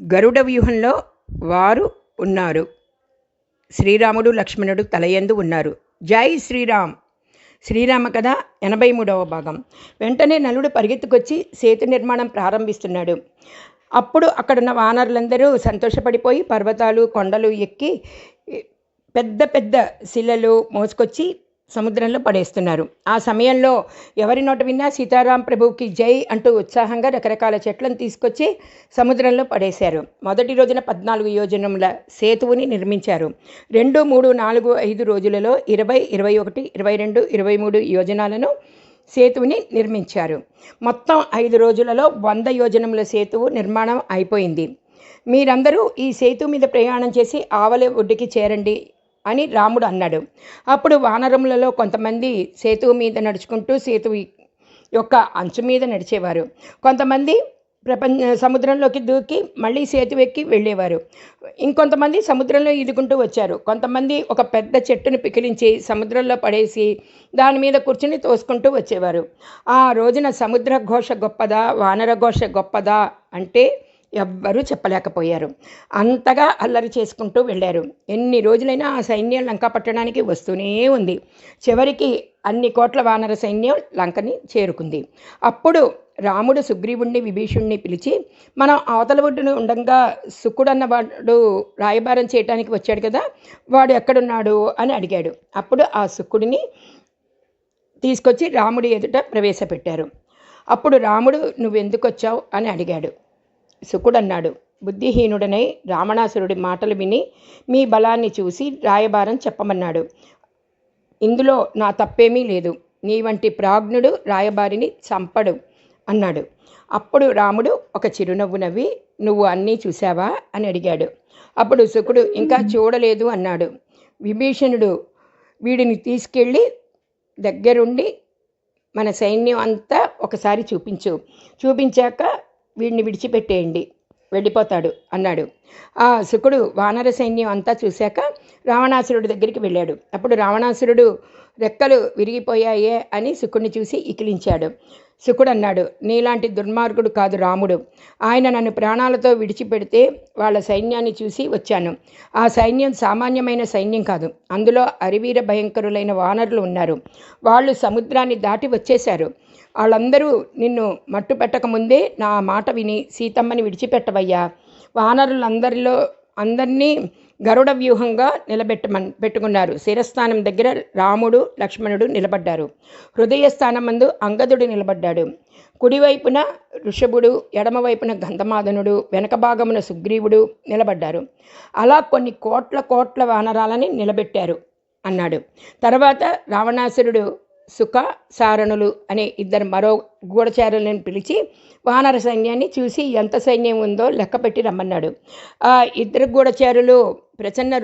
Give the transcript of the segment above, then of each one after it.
గరుడ వ్యూహంలో వారు ఉన్నారు. శ్రీరాముడు లక్ష్మణుడు తలయందు ఉన్నారు. జై శ్రీరామ్! శ్రీరామ కథ ఎనభై మూడవ భాగం. వెంటనే నలుడు పరిగెత్తుకొచ్చి సేతు నిర్మాణం ప్రారంభిస్తున్నాడు. అప్పుడు అక్కడున్న వానరులందరూ సంతోషపడిపోయి పర్వతాలు కొండలు ఎక్కి పెద్ద పెద్ద శిలలు మోసుకొచ్చి సముద్రంలో పడేస్తున్నారు. ఆ సమయంలో ఎవరి నోట విన్నా సీతారాం ప్రభువుకి జై అంటూ ఉత్సాహంగా రకరకాల చెట్లను తీసుకొచ్చి సముద్రంలో పడేశారు. మొదటి రోజున పద్నాలుగు యోజనముల సేతువుని నిర్మించారు. రెండు మూడు నాలుగు ఐదు రోజులలో ఇరవై ఇరవై ఒకటి ఇరవై రెండు ఇరవై మూడు యోజనాలను సేతువుని నిర్మించారు. మొత్తం ఐదు రోజులలో వంద యోజనముల సేతువు నిర్మాణం అయిపోయింది. మీరందరూ ఈ సేతు మీద ప్రయాణం చేసి ఆవలి ఒడ్డుకి చేరండి. అని రాముడు అన్నాడు. అప్పుడు వానరములలో కొంతమంది సేతువు మీద నడుచుకుంటూ సేతువు యొక్క అంచు మీద నడిచేవారు. కొంతమంది ప్రపంచ సముద్రంలోకి దూకి మళ్ళీ సేతు ఎక్కి వెళ్ళేవారు. ఇంకొంతమంది సముద్రంలో ఈదుకుంటూ వచ్చారు. కొంతమంది ఒక పెద్ద చెట్టును పికిలించి సముద్రంలో పడేసి దాని మీద కూర్చుని తోసుకుంటూ వచ్చేవారు. ఆ రోజున సముద్ర ఘోష గొప్పదా? వానర ఘోష గొప్పదా? అంటే ఎవ్వరూ చెప్పలేకపోయారు. అంతగా అల్లరి చేసుకుంటూ వెళ్ళారు. ఎన్ని రోజులైనా ఆ సైన్యం లంక పట్టడానికి వస్తూనే ఉంది. చివరికి అన్ని కోట్ల వానర సైన్యం లంకని చేరుకుంది. అప్పుడు రాముడు సుగ్రీవుణ్ణి విభీషుణ్ణి పిలిచి మనం అవతల ఒడ్డున ఉండగా సుక్కుడన్నవాడు రాయబారం చేయడానికి వచ్చాడు కదా వాడు ఎక్కడున్నాడు? అని అడిగాడు. అప్పుడు ఆ సుక్కుడిని తీసుకొచ్చి రాముడి ఎదుట ప్రవేశపెట్టారు. అప్పుడు రాముడు నువ్వెందుకు వచ్చావు? అని అడిగాడు. శుకుడన్నాడు. బుద్ధిహీనుడనై రావణాసురుడి మాటలు విని మీ బలాన్ని చూసి రాయబారం చెప్పమన్నాడు. ఇందులో నా తప్పేమీ లేదు. నీ వంటి ప్రాజ్ఞుడు రాయబారిని చంపడు అన్నాడు. అప్పుడు రాముడు ఒక చిరునవ్వు నవ్వి నువ్వు అన్నీ చూశావా? అని అడిగాడు. అప్పుడు శుకుడు ఇంకా చూడలేదు అన్నాడు. విభీషణుడు వీడిని తీసుకెళ్ళి దగ్గరుండి మన సైన్యం అంతా ఒకసారి చూపించు. చూపించాక వీడిని విడిచిపెట్టేయండి. వెళ్ళిపోతాడు. అన్నాడు. ఆ శుకుడు వానర సైన్యం అంతా చూశాక రావణాసురుడి దగ్గరికి వెళ్ళాడు. అప్పుడు రావణాసురుడు రెక్కలు విరిగిపోయాయే అని శుకుడిని చూసి ఇకిలించాడు. శుకుడు అన్నాడు నీలాంటి దుర్మార్గుడు కాదు రాముడు. ఆయన నన్ను ప్రాణాలతో విడిచిపెడితే వాళ్ళ సైన్యాన్ని చూసి వచ్చాను. ఆ సైన్యం సామాన్యమైన సైన్యం కాదు. అందులో అరివీర భయంకరులైన వానరులు ఉన్నారు. వాళ్ళు సముద్రాన్ని దాటి వచ్చేశారు. వాళ్ళందరూ నిన్ను మట్టు పెట్టకముందే నా మాట విని సీతమ్మని విడిచిపెట్టవయ్యా. వానరులందరిలో అందరినీ గరుడ వ్యూహంగా నిలబెట్టమన్ పెట్టుకున్నారు. శిరస్థానం దగ్గర రాముడు లక్ష్మణుడు నిలబడ్డారు. హృదయస్థానం మందు అంగదుడు నిలబడ్డాడు. కుడివైపున ఋషభుడు ఎడమవైపున గంధమాదనుడు వెనక భాగమున సుగ్రీవుడు నిలబడ్డారు. అలా కొన్ని కోట్ల కోట్ల వానరాలని నిలబెట్టారు అన్నాడు. తర్వాత రావణాసురుడు సుఖ సారణులు అనే ఇద్దరు మరో గూఢచారులను పిలిచి వానర సైన్యాన్ని చూసి ఎంత సైన్యం ఉందో లెక్కపెట్టి రమ్మన్నాడు. ఆ ఇద్దరు గూఢచారులు ప్రచన్న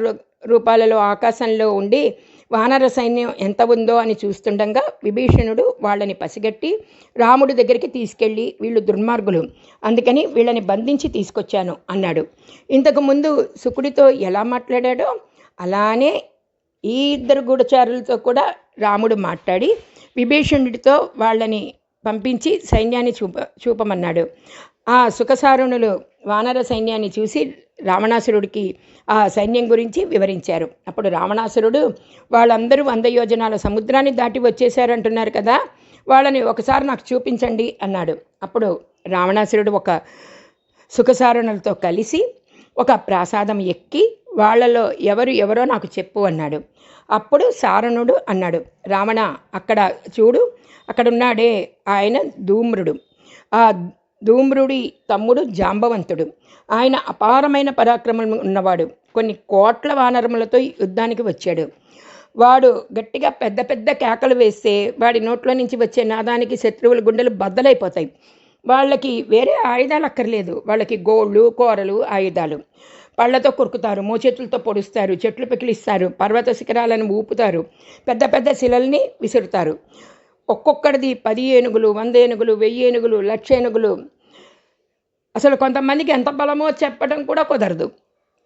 రూపాలలో ఆకాశంలో ఉండి వానర సైన్యం ఎంత ఉందో అని చూస్తుండగా విభీషణుడు వాళ్ళని పసిగట్టి రాముడి దగ్గరికి తీసుకెళ్ళి వీళ్ళు దుర్మార్గులు అందుకని వీళ్ళని బంధించి తీసుకొచ్చాను అన్నాడు. ఇంతకుముందు సుకుడితో ఎలా మాట్లాడాడో అలానే ఈ ఇద్దరు గూఢచారులతో కూడా రాముడు మాట్లాడి విభీషణుడితో వాళ్ళని పంపించి సైన్యాన్ని చూప చూపమన్నాడు. ఆ సుఖసారుణులు వానర సైన్యాన్ని చూసి రావణాసురుడికి ఆ సైన్యం గురించి వివరించారు. అప్పుడు రావణాసురుడు వాళ్ళందరూ వంద యోజనాల సముద్రాన్ని దాటి వచ్చేసారంటున్నారు కదా వాళ్ళని ఒకసారి నాకు చూపించండి అన్నాడు. అప్పుడు రావణాసురుడు ఒక సుఖసారుణులతో కలిసి ఒక ప్రాసాదం ఎక్కి వాళ్ళలో ఎవరు ఎవరో నాకు చెప్పు అన్నాడు. అప్పుడు సారణుడు అన్నాడు రావణ అక్కడ చూడు అక్కడున్నాడే ఆయన ధూమ్రుడు. ఆ ధూమ్రుడి తమ్ముడు జాంబవంతుడు. ఆయన అపారమైన పరాక్రమం ఉన్నవాడు. కొన్ని కోట్ల వానరములతో యుద్ధానికి వచ్చాడు. వాడు గట్టిగా పెద్ద పెద్ద కేకలు వేస్తే వాడి నోట్లో నుంచి వచ్చే నాదానికి శత్రువుల గుండెలు బద్దలైపోతాయి. వాళ్ళకి వేరే ఆయుధాలు అక్కర్లేదు. వాళ్ళకి గోళ్ళు కూరలు ఆయుధాలు. పళ్ళతో కొరుకుతారు మోచేతులతో పొడుస్తారు చెట్లు పెకిలిస్తారు పర్వత శిఖరాలను ఊపుతారు పెద్ద పెద్ద శిలల్ని విసురుతారు. ఒక్కొక్కడిది పది ఏనుగులు వంద ఏనుగులు వెయ్యి ఏనుగులు లక్ష ఏనుగులు. అసలు కొంతమందికి ఎంత బలమో చెప్పడం కూడా కుదరదు.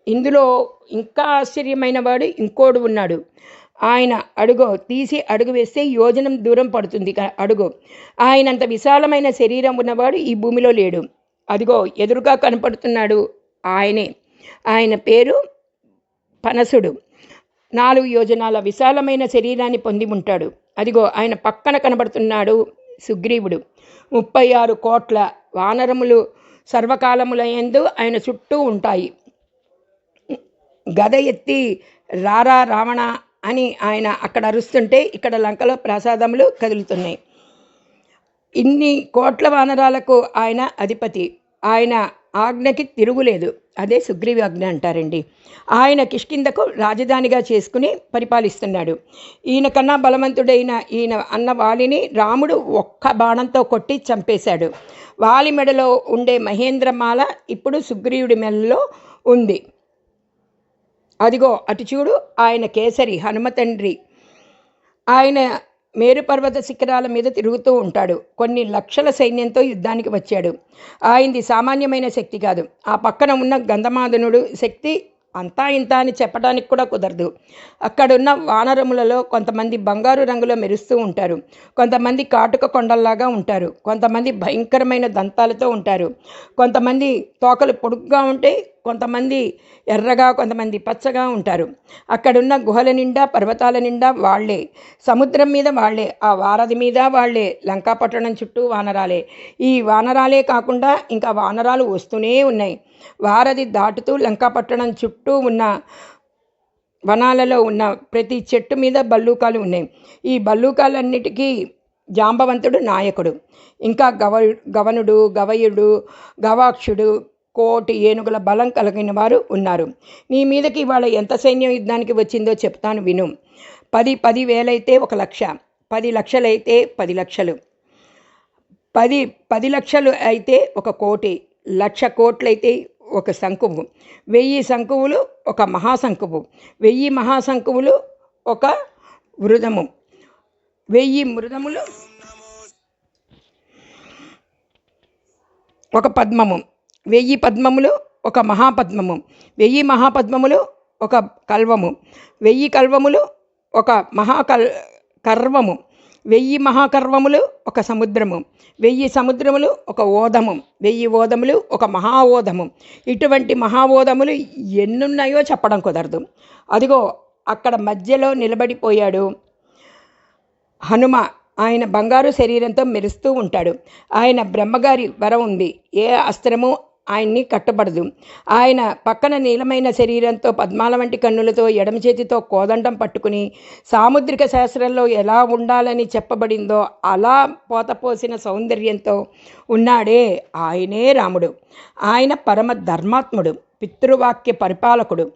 ఇందులో ఇంకా ఆశ్చర్యమైన వాడు ఇంకోడు ఉన్నాడు. ఆయన అడుగు తీసి అడుగు వేస్తే యోజనం దూరం పడుతుంది. అడుగు. ఆయనంత విశాలమైన శరీరం ఉన్నవాడు ఈ భూమిలో లేడు. అదిగో ఎదురుగా కనపడుతున్నాడు ఆయనే. ఆయన పేరు పనసుడు. నాలుగు యోజనాల విశాలమైన శరీరాన్ని పొంది ఉంటాడు. అదిగో ఆయన పక్కన కనబడుతున్నాడు సుగ్రీవుడు. ముప్పై ఆరు కోట్ల వానరములు సర్వకాలములయందు ఆయన చుట్టూ ఉంటాయి. గద ఎత్తి రారా రావణ అని ఆయన అక్కడ అరుస్తుంటే ఇక్కడ లంకలో ప్రసాదములు కదులుతున్నాయి. ఇన్ని కోట్ల వానరాలకు ఆయన అధిపతి. ఆయన ఆజ్ఞకి తిరుగులేదు. అదే సుగ్రీవి ఆజ్ఞ అంటారండి. ఆయన కిష్కిందకు రాజధానిగా చేసుకుని పరిపాలిస్తున్నాడు. ఈయన కన్నా బలవంతుడైన ఈయన అన్న వాలిని రాముడు ఒక్క బాణంతో కొట్టి చంపేశాడు. వాలి మెడలో ఉండే మహేంద్రమాల ఇప్పుడు సుగ్రీవుడి మెడలో ఉంది. అదిగో అటు చూడు ఆయన కేసరి హనుమ తండ్రి ఆయన మేరుపర్వత శిఖరాల మీద తిరుగుతూ ఉంటాడు. కొన్ని లక్షల సైన్యంతో యుద్ధానికి వచ్చాడు. ఆయనది సామాన్యమైన శక్తి కాదు. ఆ పక్కన ఉన్న గంధమాదనుడు శక్తి అంతా ఇంత అని చెప్పడానికి కూడా కుదరదు. అక్కడున్న వానరములలో కొంతమంది బంగారు రంగులో మెరుస్తూ ఉంటారు. కొంతమంది కాటుక కొండల్లాగా ఉంటారు. కొంతమంది భయంకరమైన దంతాలతో ఉంటారు. కొంతమంది తోకలు పొడుగ్గా ఉంటే కొంతమంది ఎర్రగా కొంతమంది పచ్చగా ఉంటారు. అక్కడున్న గుహల నిండా పర్వతాల నిండా వాళ్ళే సముద్రం మీద వాళ్ళే ఆ వారధి మీద వాళ్ళే లంకాపట్టణం చుట్టూ వానరాలే. ఈ వానరాలే కాకుండా ఇంకా వానరాలు వస్తూనే ఉన్నాయి. వారధి దాటుతూ లంకాపట్టణం చుట్టూ ఉన్న వనాలలో ఉన్న ప్రతి చెట్టు మీద బల్లూకాలు ఉన్నాయి. ఈ బల్లూకాలన్నిటికీ జాంబవంతుడు నాయకుడు. ఇంకా గవ గవనుడు గవయుడు గవాక్షుడు కోటి ఏనుగుల బలం కలిగిన వారు ఉన్నారు. నీ మీదకి ఇవాళ ఎంత సైన్యం యుద్ధానికి వచ్చిందో చెప్తాను విను. పది పది వేలైతే ఒక లక్ష పది లక్షలైతే పది లక్షలు. పది పది లక్షలు అయితే ఒక కోటి లక్ష కోట్లయితే ఒక శంకువు. వెయ్యి శంకువులు ఒక మహాశంకువు. వెయ్యి మహాశంకువులు ఒక మృదము. వెయ్యి మృదములు ఒక పద్మము. వెయ్యి పద్మములు ఒక మహాపద్మము. వెయ్యి మహాపద్మములు ఒక కల్వము. వెయ్యి కల్వములు ఒక మహాకల్ కర్వము. వెయ్యి మహాకర్వములు ఒక సముద్రము వెయ్యి సముద్రములు ఒక ఓదము వెయ్యి ఓదములు ఒక మహాఓదము. ఇటువంటి మహాఓదములు ఎన్నున్నాయో చెప్పడం కుదరదు. అదిగో అక్కడ మధ్యలో నిలబడిపోయాడు. హనుమ ఆయన బంగారు శరీరంతో మెరుస్తూ ఉంటాడు. ఆయన బ్రహ్మగారి వరం ఉంది. ఏ అస్త్రము ఆయన్ని కట్టబడదు. ఆయన పక్కన నీలమైన శరీరంతో పద్మాల వంటి కన్నులతో ఎడమ చేతితో కోదండం పట్టుకుని సాముద్రిక శాస్త్రంలో ఎలా ఉండాలని చెప్పబడిందో అలా పోతపోసిన సౌందర్యంతో ఉన్నాడే ఆయనే రాముడు. ఆయన పరమ ధర్మాత్ముడు పితృవాక్య పరిపాలకుడు.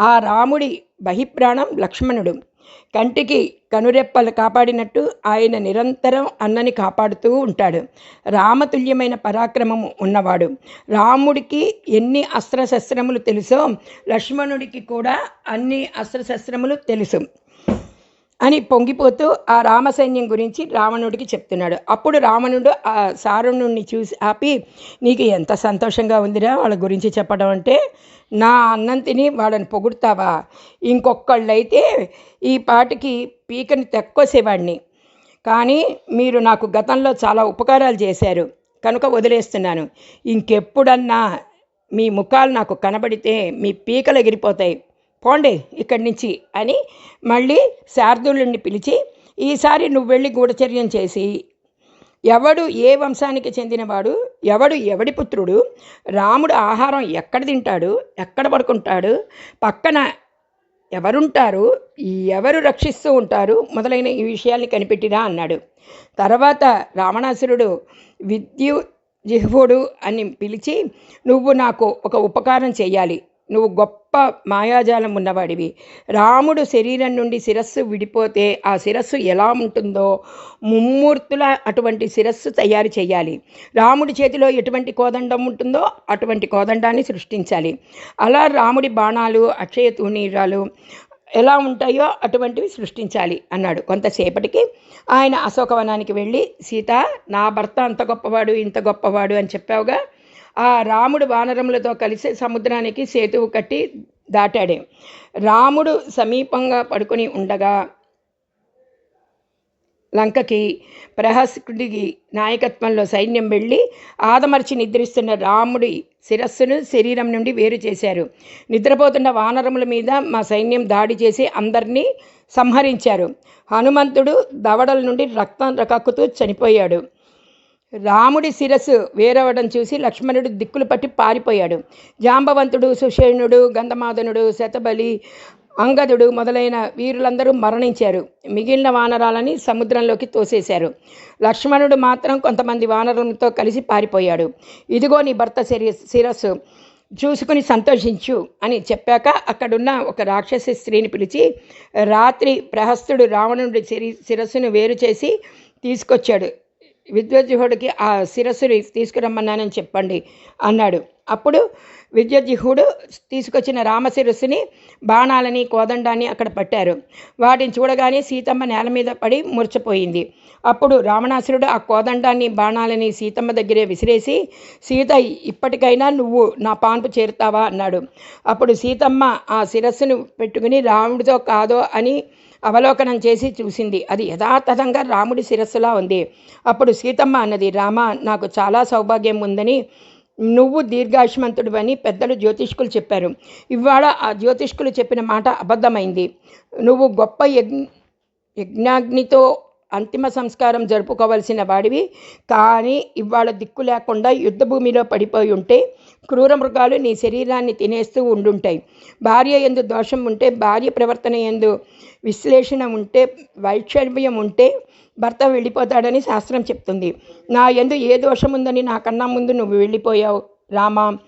ఆ రాముడి బహిప్రాణం లక్ష్మణుడు. కంటికి కనురెప్పలు కాపాడినట్టు ఆయన నిరంతరం అన్నని కాపాడుతూ ఉంటాడు. రామతుల్యమైన పరాక్రమము ఉన్నవాడు. రాముడికి ఎన్ని అస్త్రశస్త్రములు తెలుసో లక్ష్మణుడికి కూడా అన్ని అస్త్రశస్త్రములు తెలుసు. అని పొంగిపోతూ ఆ రామసైన్యం గురించి రావణుడికి చెప్తున్నాడు. అప్పుడు రావణుడు ఆ సారుణుడిని చూసి ఆపి నీకు ఎంత సంతోషంగా ఉందిరా వాళ్ళ గురించి చెప్పడం అంటే? నా అన్నం తిని వాళ్ళని పొగుడుతావా? ఇంకొకళ్ళైతే ఈ పాటికి పీకని తక్కువసేవాడిని. కానీ మీరు నాకు గతంలో చాలా ఉపకారాలు చేశారు. కనుక వదిలేస్తున్నాను. ఇంకెప్పుడన్నా మీ ముఖాలు నాకు కనబడితే మీ పీకలు ఎగిరిపోతాయి. పోండి ఇక్కడి నుంచి అని మళ్ళీ శార్దులుని పిలిచి ఈసారి నువ్వు వెళ్ళి గూఢచర్యం చేసి ఎవడు ఏ వంశానికి చెందినవాడు ఎవడు ఎవడి పుత్రుడు రాముడు ఆహారం ఎక్కడ తింటాడు ఎక్కడ పడుకుంటాడు పక్కన ఎవరుంటారు ఎవరు రక్షిస్తూ ఉంటారు మొదలైన ఈ విషయాల్ని కనిపెట్టిరా అన్నాడు. తర్వాత రావణాసురుడు విద్యు జిహ్వుడు అని పిలిచి నువ్వు నాకు ఒక ఉపకారం చేయాలి నువ్వు గొప్ప గొప్ప మాయాజాలం ఉన్నవాడివి. రాముడు శరీరం నుండి శిరస్సు విడిపోతే ఆ శిరస్సు ఎలా ఉంటుందో ముమ్మూర్తుల అటువంటి శిరస్సు తయారు చేయాలి. రాముడి చేతిలో ఎటువంటి కోదండం ఉంటుందో అటువంటి కోదండాన్ని సృష్టించాలి. అలా రాముడి బాణాలు అక్షయ తూనీరాలు ఎలా ఉంటాయో అటువంటివి సృష్టించాలి అన్నాడు. కొంతసేపటికి ఆయన అశోకవనానికి వెళ్ళి సీత నా భర్త అంత గొప్పవాడు ఇంత గొప్పవాడు అని చెప్పావుగా. ఆ రాముడు వానరములతో కలిసి సముద్రానికి సేతువు కట్టి దాటాడు. రాముడు సమీపంగా పడుకొని ఉండగా లంకకి ప్రహస్కుడికి నాయకత్వంలో సైన్యం వెళ్ళి ఆదమర్చి నిద్రిస్తున్న రాముడి శిరస్సును శరీరం నుండి వేరు చేశారు. నిద్రపోతున్న వానరముల మీద మా సైన్యం దాడి చేసి అందరినీ సంహరించారు. హనుమంతుడు దవడల నుండి రక్తం రకక్కుతూ చనిపోయాడు. రాముడి శిరస్సు వేరవడం చూసి లక్ష్మణుడు దిక్కులు పట్టి పారిపోయాడు. జాంబవంతుడు సుషేణుడు గంధమాదనుడు శతబలి అంగదుడు మొదలైన వీరులందరూ మరణించారు. మిగిలిన వానరాలని సముద్రంలోకి తోసేశారు. లక్ష్మణుడు మాత్రం కొంతమంది వానరులతో కలిసి పారిపోయాడు. ఇదిగో నీ భర్త శిర శిరస్సు. చూసుకుని సంతోషించు అని చెప్పాక అక్కడున్న ఒక రాక్షసి స్త్రీని పిలిచి రాత్రి ప్రహస్తుడు రావణుడి శిరస్సును వేరు చేసి తీసుకొచ్చాడు. విద్వజ్జుహుడికి ఆ శిరస్సుని తీసుకురమ్మన్నానని చెప్పండి అన్నాడు. అప్పుడు విద్యుజ్జిహుడు తీసుకొచ్చిన రామశిరస్సుని బాణాలని కోదండాన్ని అక్కడ పట్టారు. వాటిని చూడగానే సీతమ్మ నేల మీద పడి మూర్చపోయింది అప్పుడు రావణాసురుడు ఆ కోదండాన్ని బాణాలని సీతమ్మ దగ్గరే విసిరేసి సీత ఇప్పటికైనా నువ్వు నా పాన్పు చేరుతావా? అన్నాడు. అప్పుడు సీతమ్మ ఆ శిరస్సును పెట్టుకుని రాముడితో కాదో అని అవలోకనం చేసి చూసింది. అది యథాతథంగా రాముడి శిరస్సులా ఉంది. అప్పుడు సీతమ్మ అన్నది రామ నాకు చాలా సౌభాగ్యం ఉందని నువ్వు దీర్ఘాయుష్మంతుడు అని పెద్దలు జ్యోతిష్కులు చెప్పారు. ఇవాళ ఆ జ్యోతిష్కులు చెప్పిన మాట అబద్ధమైంది. నువ్వు గొప్ప యజ్ఞ యజ్ఞాగ్నితో అంతిమ సంస్కారం జరుపుకోవలసిన వాడివి. కానీ ఇవాళ దిక్కు లేకుండా యుద్ధభూమిలో పడిపోయి ఉంటే క్రూర మృగాలు నీ శరీరాన్ని తినేస్తూ ఉండుంటాయి. భార్య ఎందు దోషం ఉంటే భార్య ప్రవర్తన ఎందు విశ్లేషణ ఉంటే వైక్షల్యం ఉంటే భర్త వెళ్ళిపోతాడని శాస్త్రం చెప్తుంది. నా ఎందు ఏ దోషం ఉందని నాకన్నా ముందు నువ్వు వెళ్ళిపోయావు రామా?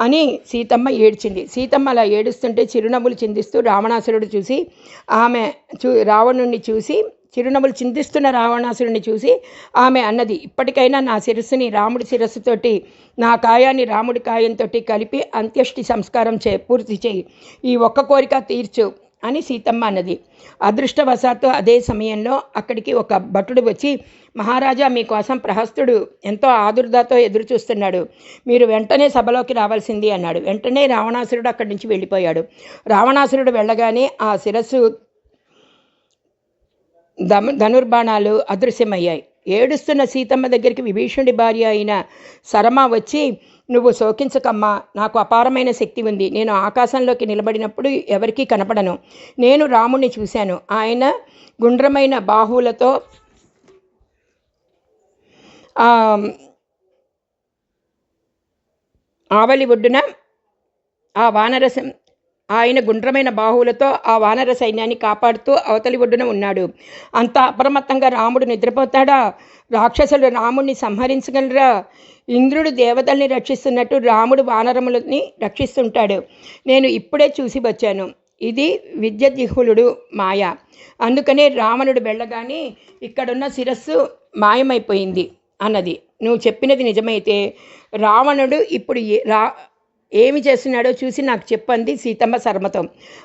అని సీతమ్మ ఏడ్చింది. సీతమ్మ అలా ఏడుస్తుంటే చిరునవ్వులు చిందిస్తూ రావణాసురుడు చూసి ఆమె చూ రావణుణ్ణి చూసి చిరునవ్వులు చిందిస్తున్న రావణాసురుడిని చూసి ఆమె అన్నది ఇప్పటికైనా నా శిరస్సుని రాముడి శిరస్సుతోటి నా కాయాన్ని రాముడి కాయంతో కలిపి అంత్యష్టి సంస్కారం చే పూర్తి చేయి. ఈ ఒక్క కోరిక తీర్చు అని సీతమ్మ అన్నది. అదృష్టవశాత్తు అదే సమయంలో అక్కడికి ఒక భటుడు వచ్చి మహారాజా మీకోసం ప్రహస్తుడు ఎంతో ఆదుర్దాతో ఎదురు చూస్తున్నాడు మీరు వెంటనే సభలోకి రావాల్సింది అన్నాడు. వెంటనే రావణాసురుడు అక్కడి నుంచి వెళ్ళిపోయాడు. రావణాసురుడు వెళ్ళగానే ఆ శిరస్సు ధనుర్బాణాలు అదృశ్యమయ్యాయి. ఏడుస్తున్న సీతమ్మ దగ్గరికి విభీషణుడి భార్య అయిన సరమ వచ్చి నువ్వు శోకించకమ్మా నాకు అపారమైన శక్తి ఉంది. నేను ఆకాశంలోకి నిలబడినప్పుడు ఎవరికీ కనపడను. నేను రాముణ్ణి చూశాను. ఆయన గుండ్రమైన బాహువులతో ఆవలి ఒడ్డున ఆ వానరసం ఆయన గుండ్రమైన బాహువులతో ఆ వానర సైన్యాన్ని కాపాడుతూ అవతలి ఒడ్డున ఉన్నాడు. అంత అప్రమత్తంగా రాముడు నిద్రపోతాడా? రాక్షసులు రాముడిని సంహరించగలరా? ఇంద్రుడు దేవతల్ని రక్షిస్తున్నట్టు రాముడు వానరములని రక్షిస్తుంటాడు. నేను ఇప్పుడే చూసి వచ్చాను. ఇది విద్యజిహులుడు మాయ. అందుకనే రావణుడు వెళ్ళగానే ఇక్కడున్న శిరస్సు మాయమైపోయింది అన్నది. నువ్వు చెప్పినది నిజమైతే రావణుడు ఇప్పుడు రా ఏమి చేస్తున్నాడో చూసి నాకు చెప్పంది సీతమ్మ శర్మతో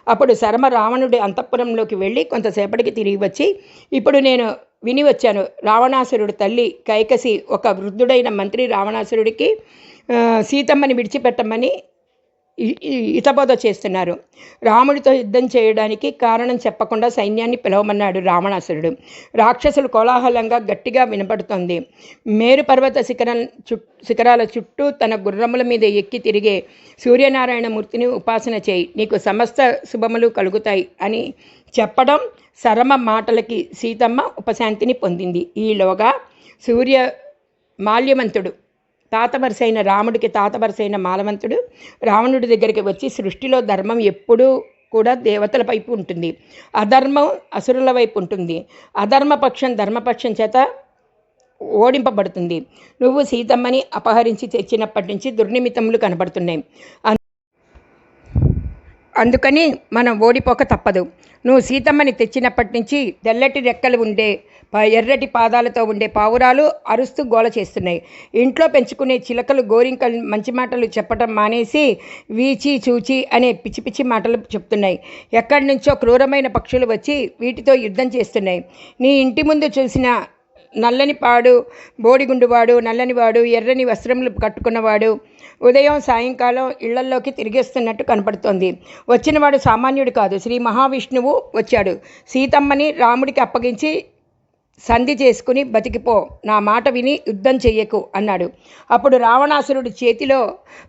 అప్పుడు శర్మ రావణుడి అంతఃపురంలోకి వెళ్ళి కొంతసేపటికి తిరిగి వచ్చి ఇప్పుడు నేను విని వచ్చాను. రావణాసురుడు తల్లి కైకసి ఒక వృద్ధుడైన మంత్రి రావణాసురుడికి సీతమ్మని విడిచిపెట్టమని ఇతబోధ చేస్తున్నారు. రాముడితో యుద్ధం చేయడానికి కారణం చెప్పకుండా సైన్యాన్ని పిలవమన్నాడు రావణాసురుడు. రాక్షసులు కోలాహలంగా గట్టిగా వినపడుతోంది. మేరు పర్వత శిఖరం చు శిఖరాల చుట్టూ తన గుర్రముల మీద ఎక్కి తిరిగే సూర్యనారాయణమూర్తిని ఉపాసన చేయి. నీకు సమస్త శుభములు కలుగుతాయి అని చెప్పడం సరమ మాటలకి సీతమ్మ ఉపశాంతిని పొందింది. ఈలోగా సూర్య మాల్యవంతుడు తాతవరసైన రాముడికి తాతవరసైన మాలవంతుడు రావణుడి దగ్గరికి వచ్చి సృష్టిలో ధర్మం ఎప్పుడూ కూడా దేవతల వైపు ఉంటుంది. అధర్మం అసురుల వైపు ఉంటుంది. అధర్మపక్షం ధర్మపక్షం చేత ఓడింపబడుతుంది. నువ్వు సీతమ్మని అపహరించి తెచ్చినప్పటి నుంచి దుర్నిమితములు కనబడుతున్నాయి. అందుకని మనం ఓడిపోక తప్పదు. నువ్వు సీతమ్మని తెచ్చినప్పటి నుంచి తెల్లటి రెక్కలు ఉండే ఎర్రటి పాదాలతో ఉండే పావురాలు అరుస్తూ గోల చేస్తున్నాయి. ఇంట్లో పెంచుకునే చిలకలు గోరింకలు మంచి మాటలు చెప్పటం మానేసి వీచి చూచి అనే పిచ్చి పిచ్చి మాటలు చెప్తున్నాయి. ఎక్కడి నుంచో క్రూరమైన పక్షులు వచ్చి వీటితో యుద్ధం చేస్తున్నాయి. నీ ఇంటి ముందు చూసిన నల్లని పాడు బోడిగుండువాడు నల్లనివాడు ఎర్రని వస్త్రములు కట్టుకున్నవాడు ఉదయం సాయంకాలం ఇళ్ళల్లోకి తిరిగేస్తున్నట్టు కనపడుతోంది. వచ్చినవాడు సామాన్యుడు కాదు. శ్రీ మహావిష్ణువు వచ్చాడు. సీతమ్మని రాముడికి అప్పగించి సంధి చేసుకుని బతికిపో. నా మాట విని యుద్ధం చెయ్యకు అన్నాడు. అప్పుడు రావణాసురుడి చేతిలో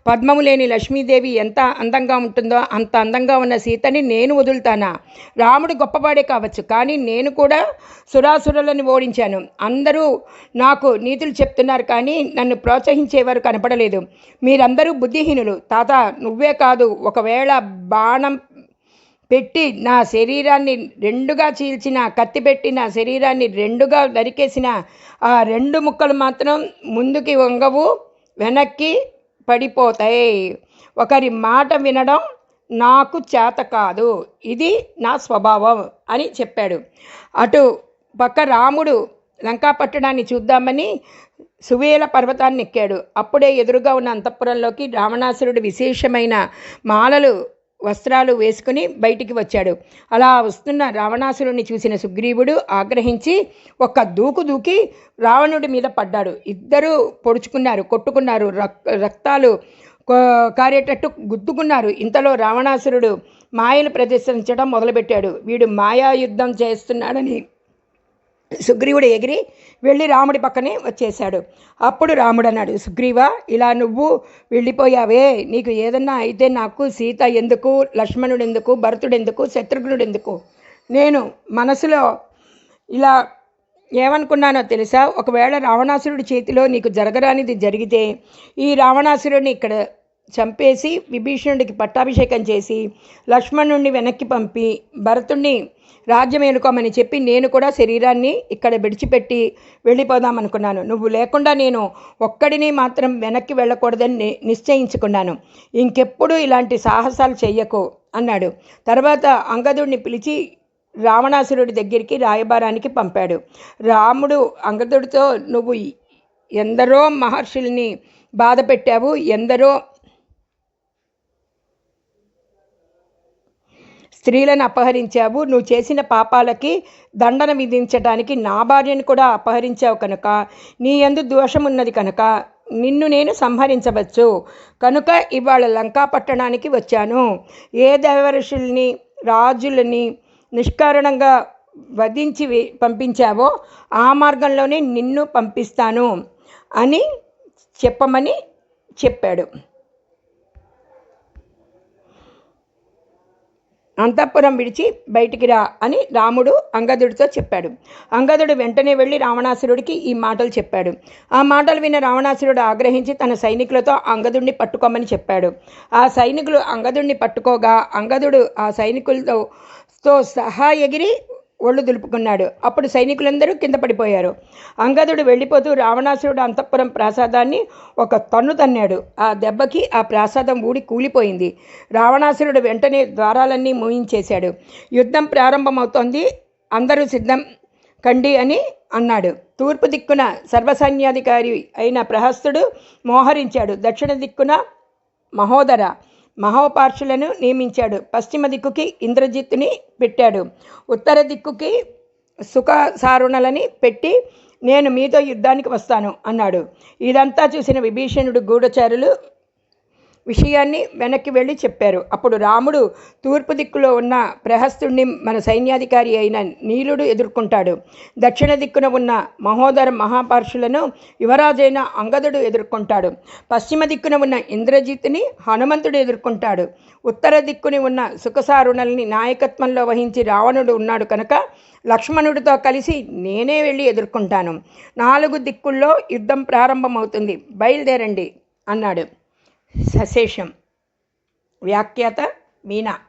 పద్మము లేని లక్ష్మీదేవి ఎంత అందంగా ఉంటుందో అంత అందంగా ఉన్న సీతని నేను వదులుతానా? రాముడు గొప్పవాడే కావచ్చు కానీ నేను కూడా సురాసురులను ఓడించాను. అందరూ నాకు నీతులు చెప్తున్నారు కానీ నన్ను ప్రోత్సహించేవారు కనపడలేదు. మీరందరూ బుద్ధిహీనులు. తాత నువ్వే కాదు ఒకవేళ బాణం పెట్టి నా శరీరాన్ని రెండుగా చీల్చిన కత్తి పెట్టి నా శరీరాన్ని రెండుగా నరికేసిన ఆ రెండు ముక్కలు మాత్రం ముందుకి వంగవు వెనక్కి పడిపోతాయి. ఒకరి మాట వినడం నాకు చేత కాదు. ఇది నా స్వభావం అని చెప్పాడు. అటు పక్క రాముడు లంకాపట్టణాన్ని చూద్దామని సువేల పర్వతాన్ని ఎక్కాడు. అప్పుడే ఎదురుగా ఉన్న అంతఃపురంలోకి రావణాసురుడు విశేషమైన మాలలు వస్త్రాలు వేసుకుని బయటికి వచ్చాడు. అలా వస్తున్న రావణాసురుణ్ణి చూసిన సుగ్రీవుడు ఆగ్రహించి ఒక్క దూకు దూకి రావణుడి మీద పడ్డాడు. ఇద్దరూ పొడుచుకున్నారు కొట్టుకున్నారు రక్ రక్తాలు కారేటట్టు గుద్దుకున్నారు. ఇంతలో రావణాసురుడు మాయలు ప్రదర్శించడం మొదలుపెట్టాడు. వీడు మాయా యుద్ధం చేస్తున్నాడని సుగ్రీవుడు ఎగిరి వెళ్ళి రాముడి పక్కనే వచ్చేశాడు. అప్పుడు రాముడు అన్నాడు సుగ్రీవా ఇలా నువ్వు వెళ్ళిపోయావే. నీకు ఏదన్నా అయితే నాకు సీత ఎందుకు లక్ష్మణుడు ఎందుకు భరతుడు ఎందుకు శత్రుఘ్నుడు ఎందుకు? నేను మనసులో ఇలా ఏమనుకున్నానో తెలుసా? ఒకవేళ రావణాసురుడి చేతిలో నీకు జరగరానిది జరిగితే ఈ రావణాసురుడిని ఇక్కడ చంపేసి విభీషణుడికి పట్టాభిషేకం చేసి లక్ష్మణుడిని వెనక్కి పంపి భరతుణ్ణి రాజ్యం ఏలుకోమని చెప్పి నేను కూడా శరీరాన్ని ఇక్కడ విడిచిపెట్టి వెళ్ళిపోదామనుకున్నాను నువ్వు లేకుండా నేను ఒక్కడిని మాత్రం వెనక్కి వెళ్ళకూడదని ని- నిశ్చయించుకున్నాను. ఇంకెప్పుడు ఇలాంటి సాహసాలు చెయ్యకు అన్నాడు. తర్వాత అంగదుడిని పిలిచి రావణాసురుడి దగ్గరికి రాయబారానికి పంపాడు. రాముడు అంగదుడితో నువ్వు ఎందరో మహర్షుల్ని బాధ పెట్టావు ఎందరో స్త్రీలను అపహరించావు. నువ్వు చేసిన పాపాలకి దండన విధించడానికి నా భార్యను కూడా అపహరించావు కనుక నీ ఎందు దోషం ఉన్నది కనుక నిన్ను నేను సంహరించవచ్చు. కనుక ఇవాళ లంకా పట్టణానికి వచ్చాను. ఏ దేవఋషుల్ని రాజులని నిష్కారణంగా వధించి పంపించావో ఆ మార్గంలోనే నిన్ను పంపిస్తాను అని చెప్పమని చెప్పాడు. అంతఃపురం విడిచి బయటికి రా అని రాముడు అంగదుడితో చెప్పాడు. అంగదుడు వెంటనే వెళ్ళి రావణాసురుడికి ఈ మాటలు చెప్పాడు. ఆ మాటలు విన్న రావణాసురుడు ఆగ్రహించి తన సైనికులతో అంగదుడిని పట్టుకోమని చెప్పాడు. ఆ సైనికులు అంగదుడిని పట్టుకోగా అంగదుడు ఆ సైనికులతో సహా ఎగిరి ఒళ్ళు దులుపుకున్నాడు. అప్పుడు సైనికులందరూ కింద పడిపోయారు. అంగదుడు వెళ్ళిపోతూ రావణాసురుడు అంతఃపురం ప్రాసాదాన్ని ఒక తన్ను తన్నాడు. ఆ దెబ్బకి ఆ ప్రాసాదం ఊడి కూలిపోయింది. రావణాసురుడు వెంటనే ద్వారాలన్నీ మూయించేశాడు. యుద్ధం ప్రారంభమవుతోంది. అందరూ సిద్ధం కండి అని అన్నాడు. తూర్పు దిక్కున సర్వసైన్యాధికారి అయిన ప్రహస్తుడు మోహరించాడు. దక్షిణ దిక్కున మహోదర మహోపార్షులను నియమించాడు. పశ్చిమ దిక్కుకి ఇంద్రజిత్తుని పెట్టాడు. ఉత్తర దిక్కుకి సుఖసారుణలని పెట్టి నేను మీతో యుద్ధానికి వస్తాను అన్నాడు. ఇదంతా చూసిన విభీషణుడు గూఢచారులు విషయాన్ని వెనక్కి వెళ్ళి చెప్పారు. అప్పుడు రాముడు తూర్పు దిక్కులో ఉన్న ప్రహస్తుణ్ణి మన సైన్యాధికారి అయిన నీలుడు ఎదుర్కొంటాడు. దక్షిణ దిక్కున ఉన్న మహోదర మహాపార్షులను యువరాజైన అంగదుడు ఎదుర్కొంటాడు. పశ్చిమ దిక్కున ఉన్న ఇంద్రజిత్ని హనుమంతుడు ఎదుర్కొంటాడు. ఉత్తర దిక్కుని ఉన్న సుఖసారుణల్ని నాయకత్వంలో వహించి రావణుడు ఉన్నాడు కనుక లక్ష్మణుడితో కలిసి నేనే వెళ్ళి ఎదుర్కొంటాను. నాలుగు దిక్కుల్లో యుద్ధం ప్రారంభమవుతుంది. బయలుదేరండి అన్నాడు. సశేషం. వ్యాఖ్యాత మీనా.